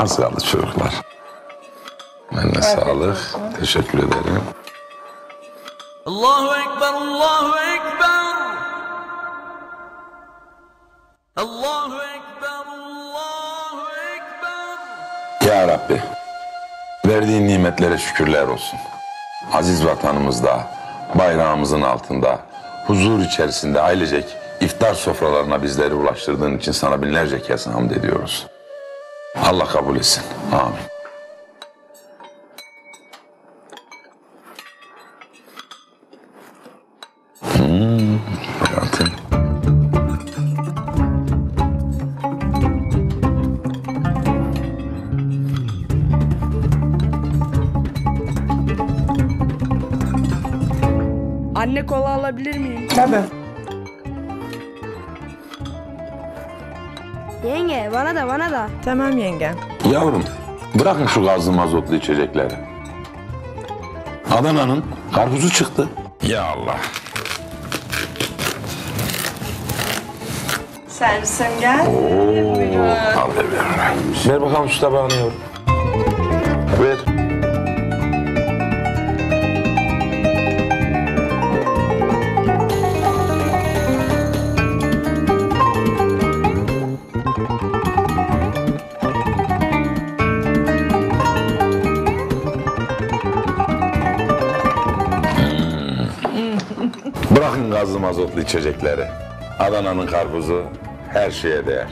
Az çocuklar. Eline evet. sağlık. Teşekkür ederim. Allahu Ekber, Allahu Ekber. Allahu Ekber, Allahu Ekber. Ya Rabbi, verdiğin nimetlere şükürler olsun. Aziz vatanımızda, bayrağımızın altında, huzur içerisinde ailecek iftar sofralarına bizleri ulaştırdığın için sana binlerce kez hamd ediyoruz. Allah kabul etsin. Amin. Hmm, hayatım. Anne kola alabilir miyim? Tabii. Yenge bana da bana da. Tamam yenge. Yavrum, bırakın şu gazlı mazotlu içecekleri. Adana'nın karpuzu çıktı. Ya Allah. Servisim gel. Oo, ver. Ver bakalım şu tabağını yavrum. Bırakın gazlı mazotlu içecekleri. Adana'nın karpuzu her şeye değer.